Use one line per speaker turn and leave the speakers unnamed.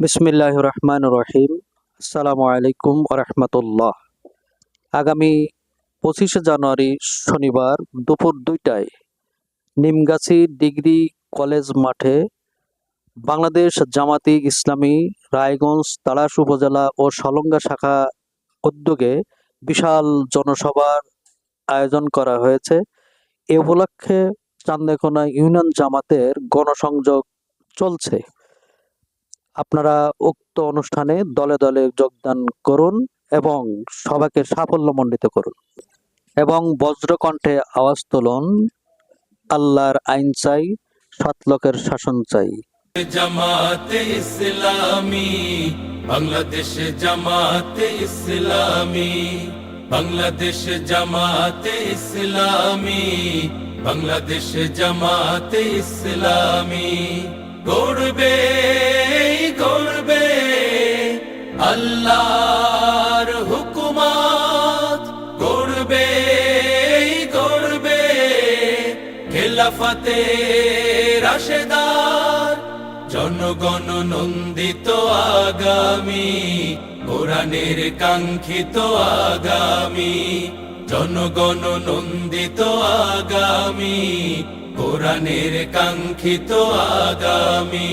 বিসমিল্লাহ রহমান রহিম আসসালামু আলাইকুম রহমতুল্লাহ আগামী পঁচিশে জানুয়ারি শনিবার দুপুর দুইটায় নিমগাছি ডিগ্রি কলেজ মাঠে বাংলাদেশ জামাতি ইসলামী রায়গঞ্জ তাড়াশ উপজেলা ও সলঙ্গা শাখা উদ্যোগে বিশাল জনসভার আয়োজন করা হয়েছে। এ উপলক্ষে চান্দেকোনা ইউনিয়ন জামাতের গণসংযোগ চলছে। আপনারা উক্ত অনুষ্ঠানে দলে দলে যোগদান করুন এবং সবাইকে সাফল্যমণ্ডিত করুন এবং বজ্রকণ্ঠে আওয়াজ তুলুন, আল্লাহর আইন চাই, সৎলোকের শাসন চাই।
জামাতে ইসলামী, বাংলাদেশ জামাতে ইসলামী, বাংলাদেশ জামাতে ইসলামী, বাংলাদেশ জামাতে ইসলামী, গড়বে আল্লাহর হুকুমাত গড়বে গড়বে খেলাফতে রাশেদার জনগণ নন্দিত আগামী, কোরআনের কাঙ্ক্ষিত আগামী। জনগণ নন্দিত আগামী, কোরআনের কাঙ্ক্ষিত আগামী।